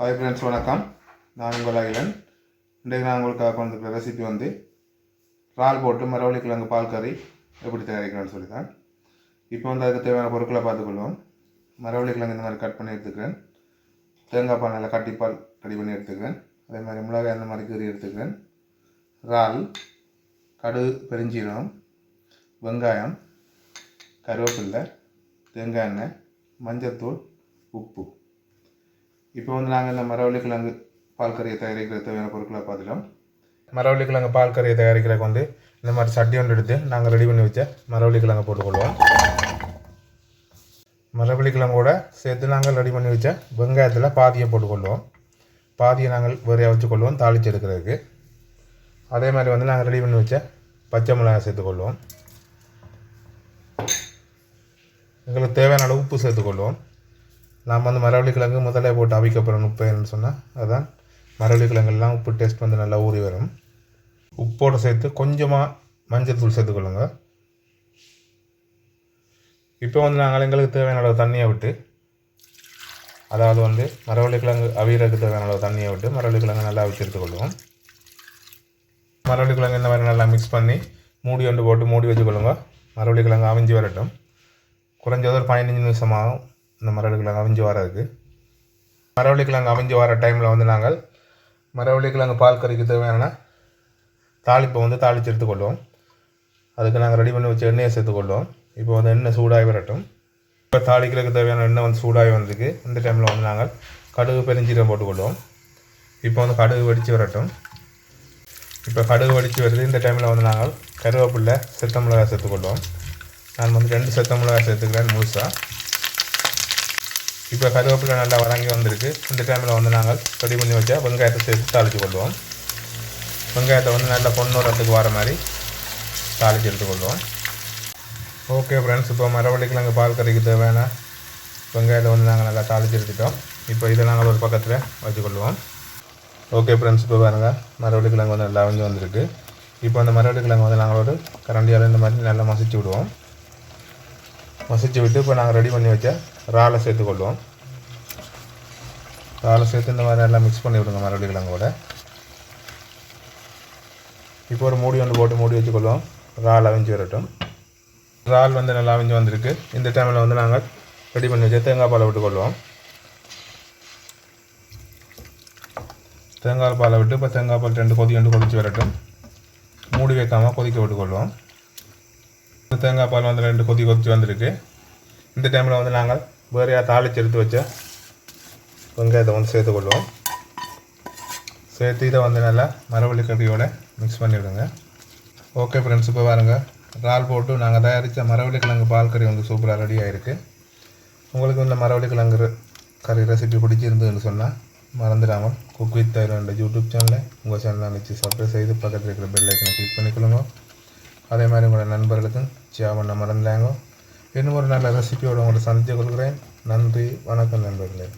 Hi friends வணக்கம். நான் உங்கள் அகிலன். இன்றைக்கு நான் உங்களுக்காக கொண்டு ரெசிபி வந்து இறால் போட்டு மரவள்ளி கிழங்கு பால் கறி எப்படி தயாரிக்கணும்னு சொல்லி தான் இப்போ வந்து அதுக்கு தேவையான பொருட்களை பார்த்துக்கொள்வோம். மரவள்ளி கிழங்கு இந்த மாதிரி கட் பண்ணி எடுத்துக்கிறேன். தேங்காய் பால் நல்லா கட்டிப்பால் ரெடி பண்ணி எடுத்துக்கிறேன். அதே மாதிரி மிளகாய் அந்த மாதிரி கறி எடுத்துக்கிறேன். இறால் கடுகு பெருஞ்சீரகம் வெங்காயம் கருவேப்பில்லை தேங்காய் எண்ணெய் மஞ்சத்தூள் உப்பு. இப்போ வந்து நாங்கள் இந்த மரவள்ளி கிழங்கு பால் கறியை தயாரிக்கிற தேவையான பொருட்களை பார்த்துட்டோம் மரவள்ளி கிழங்கு பால் கறியை தயாரிக்கிறதுக்கு வந்து இந்த மாதிரி சட்டி ஒன்று எடுத்து நாங்கள் ரெடி பண்ணி வச்ச மரவள்ளி கிழங்கு போட்டுக்கொள்வோம். மரவள்ளி கிழங்கோட சேர்த்து நாங்கள் ரெடி பண்ணி வச்ச வெங்காயத்தில் பாதியை போட்டுக்கொள்வோம். பாதியை நாங்கள் வேறையாக வச்சுக்கொள்வோம் தாளித்து எடுக்கிறதுக்கு. அதே மாதிரி வந்து நாங்கள் ரெடி பண்ணி வச்ச பச்சை மிளகாய் சேர்த்துக்கொள்வோம். எங்களுக்கு தேவையான அளவு உப்பு சேர்த்துக்கொள்வோம். நாம் வந்து மரவள்ளி கிழங்கு முதல்ல போட்டு அவிக்க போகிறோம் உப்புன்னு சொன்னால் அதுதான் மரவள்ளி கிழங்குலாம் உப்பு டேஸ்ட் வந்து நல்லா ஊறி வரும். உப்போடு சேர்த்து கொஞ்சமாக மஞ்சள் தூள் சேர்த்துக்கொள்ளுங்க இப்போ வந்து நாங்கள் எங்களுக்கு தேவையான அளவு தண்ணியை விட்டு அதாவது வந்து மரவள்ளி கிழங்கு அவியறதுக்கு தேவையான அளவு தண்ணியை விட்டு மரவள்ளி கிழங்கு நல்லா அவிச்சு எடுத்துக்கொள்வோம் மரவள்ளி கிழங்கு இந்த மாதிரி நல்லா மிக்ஸ் பண்ணி மூடி ஒன்று போட்டு மூடி வச்சுக்கொள்ளுங்க மரவள்ளி கிழங்கு அவிஞ்சு வரட்டும். குறைஞ்சது ஒரு பதினஞ்சு நிமிஷமாகும். இந்த மரவள்ளிக்கிழங்கு அவிஞ்சு வரதுக்கு. மரவள்ளிக்கிழங்கு அவிஞ்சு வர டைமில் வந்து நாங்கள் மரவள்ளிக்கிழங்கு பால் கறிக்கு தேவையான தாளிப்பை வந்து தாளித்து எடுத்துக்கொள்வோம் அதுக்கு நாங்கள் ரெடி பண்ணி வச்சு எண்ணெயை சேர்த்துக்கொள்வோம் இப்போ வந்து எண்ணெய் சூடாகி வரட்டும். இப்போ தாளிக்கிறதுக்கு தேவையான எண்ணெய் வந்து சூடாகி வந்திருக்கு இந்த டைமில் வந்து நாங்கள் கடுகு பெருஞ்சீரம் போட்டுக்கொள்வோம் இப்போ வந்து கடுகு வெடித்து வரட்டும். இப்போ கடுகு வடித்து வருது. இந்த டைமில் வந்து நாங்கள் கருவேப்பில்லை செத்த மிளகாய் சேர்த்துக்கொள்வோம் நான் வந்து ரெண்டு செத்த மிளகாய் சேர்த்துக்கிறேன் முழுசாக இப்போ கருவேப்பிலை நல்லா வதங்கி வந்திருக்கு. இந்த டைமில் வந்து நாங்கள் ரெடி பண்ணி வச்சா வெங்காயத்தை சேர்த்து தாளித்து கொள்வோம். வெங்காயத்தை வந்து நல்லா பொண்ணுறதுக்கு வர மாதிரி தாளித்து எடுத்துக்கொள்வோம் ஓகே ஃப்ரெண்ட்ஸ் இப்போ மரவள்ளிக்கிழங்கு பால் கறிக்கு தேவையான வெங்காயத்தை வந்து நாங்கள் நல்லா தாளித்து எடுத்துட்டோம். இப்போ இதை நாங்கள் ஒரு பக்கத்தில் வச்சுக்கொள்வோம் ஓகே ஃப்ரெண்ட்ஸ் இப்போ பாருங்கள் மரவள்ளி கிழங்கு வந்து நல்லா வந்து வந்திருக்கு. இப்போ அந்த மரவள்ளி கிழங்கு வந்து நாங்கள் ஒரு கரண்டியால் இந்த மாதிரி நல்லா மசிச்சு விடுவோம். மசிச்சு விட்டு இப்போ நாங்கள் ரெடி பண்ணி வச்சால் இறாலை சேர்த்துக்கொள்வோம் இறாலை சேர்த்து இந்த மாதிரி நல்லா மிக்ஸ் பண்ணி விடுங்க மரவள்ளி கிழங்கோட. இப்போ ஒரு மூடி ஒன்று போட்டு மூடி வச்சுக்கொள்வோம் ரால் அவிஞ்சு வரட்டும். இறால் வந்து நல்லா அவிஞ்சு வந்திருக்கு. இந்த டைமில் வந்து நாங்கள் ரெடி பண்ணி வச்சு தேங்காய் பாலை விட்டுக்கொள்வோம் தேங்காய் பாலை விட்டு இப்போ தேங்காய் பால் ரெண்டு கொதி ரெண்டு கொதிச்சு வரட்டும். மூடி வைக்காமல் கொதிக்க விட்டுக்கொள்வோம் தேங்காய் பால் வந்து ரெண்டு கொதி கொதிச்சு வந்திருக்கு. இந்த டைமில் வந்து நாங்கள் வேறையாக தாளிச்சு எடுத்து வச்ச வெங்காயத்தை வந்து சேர்த்துக்கொள்வோம் சேர்த்து இதை வந்து நல்லா மரவள்ளி கறியோட மிக்ஸ் பண்ணிவிடுங்க ஓகே ஃப்ரெண்ட்ஸ் இப்போ பாருங்க. இறால் போட்டு நாங்கள் தயாரித்த மரவள்ளி கிழங்கு பால் கறி வந்து சூப்பராக ரெடி ஆகிருக்கு உங்களுக்கு இந்த மரவள்ளி கிழங்கு கறி ரெசிபி பிடிச்சிருந்ததுன்னு சொன்னால் மறந்துடாமல் குக் வித் தைரோட யூடியூப் சேனலை உங்கள் சேனலை நினச்சி சப்ஸ்கிரைப் செய்து பக்கத்தில் இருக்கிற பெல் ஐக்கனை கிளிக் பண்ணிக்கொள்ளுங்க. அதே மாதிரி உங்களோட நண்பர்களுக்கும் ஷேர் பண்ண மறந்தாங்க இன்னும் ஒரு நல்ல ரெசிபியோடு உங்களை சந்தித்து கொள்கிறேன். நன்றி வணக்கம் நண்பர்களே.